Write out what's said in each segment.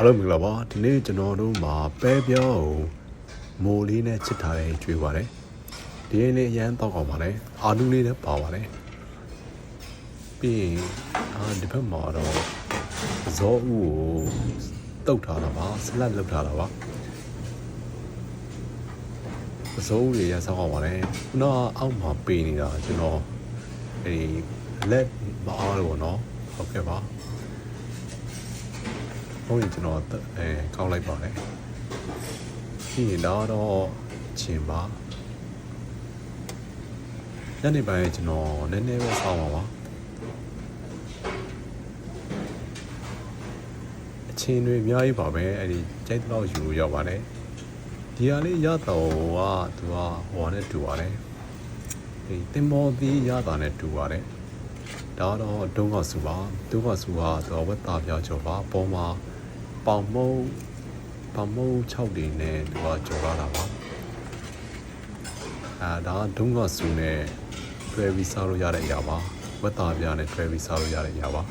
အားလုံးမင်္ဂလာပါဒီနေ့ကျွန်တော်တို့မှာပဲပြောကိုမိုးလေးနဲ့ချစ်ထားတဲ့ကျွေးပါတယ်ဒီနေ့အရန်တောက်အောင်ပါတယ်အာလူလေးလည်းပါပါတယ်ပြီးရင်အာဒီဘက်မှာတော့ဇောဥကိုတုတ်ထားတာပါဆလတ်လုပ်ထားတာပါဇောဥတွေရဆောက်အောင်ပါတယ်ခုနကအောက်မှာပေးနေတာကျွန်တော်အဲဒီလက်မအားလို့ပေါ့နော်ဟုတ်ကဲ့ပါ ဟုတ်ရင်ကျွန်တော်အဲကောက်လိုက်ပါတယ်ပြီးရင်တော့တော့ချင်းပါညနေပိုင်းကျွန်တော်နည်းနည်းပဲစောင်းပါပါအချင်းတွေအများကြီးပါပဲအဲ့ဒီကြိုက်တော့ယူရောက်ပါတယ်ဒီဟာလေးရတော့ကသူကဟိုနဲ့တူပါတယ်ဒီတင်မော်သီးရတာနဲ့တူပါတယ်ဒါတော့ဒုံးကစုပါဒုံးကစုကသူကဝက်သားပြကြောပါပေါ်မှာ ပေါင်မုံပေါင်မုံ6တွေနဲ့သူကကြော်လာတာပါအဲဒါကဒုံးကဆူနဲ့တွဲပြီးစားလို့ရတဲ့အရာပါဝက်သားပြားနဲ့တွဲပြီးစားလို့ရတဲ့အရာပါ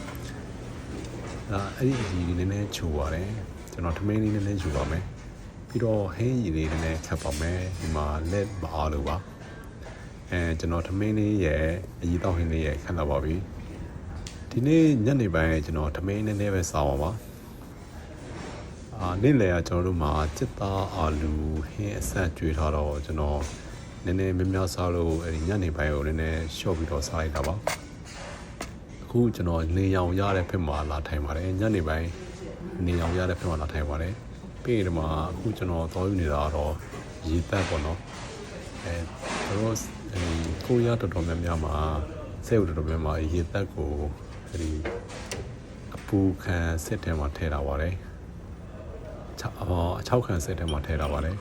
ဒါအဲ့ဒီအကြီးလေးနည်းနည်းချိုပါတယ်ကျွန်တော်ထမင်းလေးနည်းနည်းယူပါမယ်ပြီးတော့ဟင်းရီလေးနည်းနည်းခတ်ပါမယ်ဒီမှာလက်မအားလို့ပါအဲကျွန်တော်ထမင်းလေးရဲ့အကြီးတောက်ဟင်းလေးရဲ့ခတ်လာပါပြီဒီနေ့ညနေပိုင်းကျွန်တော်ထမင်းနည်းနည်းပဲစားပါပါ အာနေ့လည်ကကျွန်တော်တို့မှာစစ်သားအာလူဟင်းအဆက်ကျွေးထားတော့ကျွန်တော်နည်းနည်းများများစားလို့အဲ့ဒီညနေပိုင်းကိုနည်းနည်းရှော့ပြီးတော့စားလိုက်တာပါအခုကျွန်တော်နေရောင်ရတဲ့ဖက်မှာလာထိုင်ပါတယ်ညနေပိုင်းနေရောင်ရတဲ့ဖက်မှာလာထိုင်ပါတယ်ပြီးရင်ဒီမှာအခုကျွန်တော်သွားယူနေတာကတော့ရေတက်ပေါ့နော်အဲတို့အဲဒီကိုရတော်တော်များများမှာစဲဥတော်တော်များများရေတက်ကိုအဲဒီအပူခံစစ်ထဲမှာထည့်တာပါတယ် 6အော်6ခန်းစက်ထဲမှာထည့်ထားပါတယ်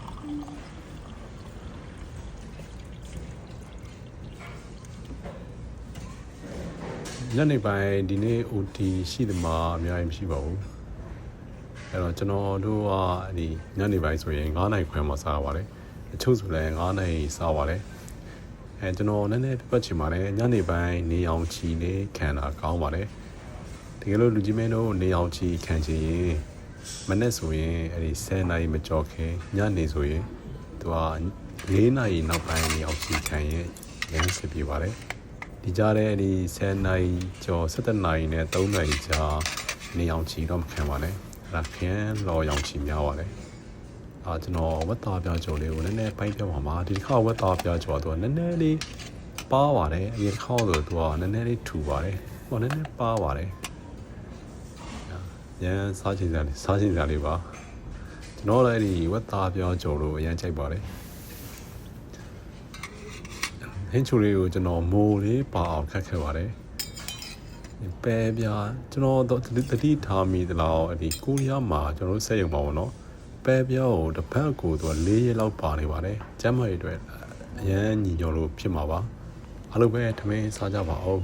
ညနေပိုင်းဒီနေ့ OT ရှိတယ်မှာအများကြီးမရှိပါဘူးအဲ့တော့ကျွန်တော်တို့ကဒီညနေပိုင်းဆိုရင်9နိုင်ခွဲမှာစားရပါတယ်အချို့ဆိုလည်း9နိုင်စားပါတယ်အဲကျွန်တော်နည်းနည်းပြတ်ချင်ပါတယ်ညနေပိုင်းနေအောင်ချီလေးခံတာကောင်းပါတယ်တကယ်လို့လူကြီးမင်းတို့နေအောင်ချီခံချင်ရင် မနေ့ဆိုရင်အဲ့ဒီ10နာရီမကြော်ခင်ညနေဆိုရင်သူက4နာရီနောက်ပိုင်းနေအောင်စီခံရင်ရမ်းစစ်ပြပါတယ်ဒီကြားထဲအဲ့ဒီ10နာရီကျော်17နာရီနဲ့3နာရီကြာနေအောင်ချီတော့မခံပါနဲ့အဲ့ဒါခင်းလော်ရောင်ချီများပါတယ်အာကျွန်တော်ဝက်သားပြကြော်လေးကိုနည်းနည်းပိုင်းပြပါမှာဒီတစ်ခါဝက်သားပြကြော်တော့နည်းနည်းလေးပါပါတယ်အရင်တစ်ခါဆိုသူကနည်းနည်းလေးထူပါတယ်ဟိုနည်းနည်းပါပါတယ် ရန်စားချင်စရာလေးစားချင်စရာလေးပါကျွန်တော်လည်းအဲ့ဒီဝက်သားပြောကြော်လို့အရန်ကြိုက်ပါတယ်ဟင်းချိုလေးကိုကျွန်တော်မိုးလေးပါအောင်ခတ်ခဲ့ပါတယ်ပဲပြားကျွန်တော်တို့တတိထားမိသလားအဲ့ဒီကိုရီးယားမှာကျွန်တော်တို့ဆက်ရုံပါဘောနော်ပဲပြားကိုတစ်ဖက်ကိုသူက၄ရက်လောက်ပါနေပါတယ်ကျမ်းမာရေးအတွက်အရန်ညီညွတ်လို့ဖြစ်မှာပါအားလုံးပဲထမင်းစားကြပါအောင်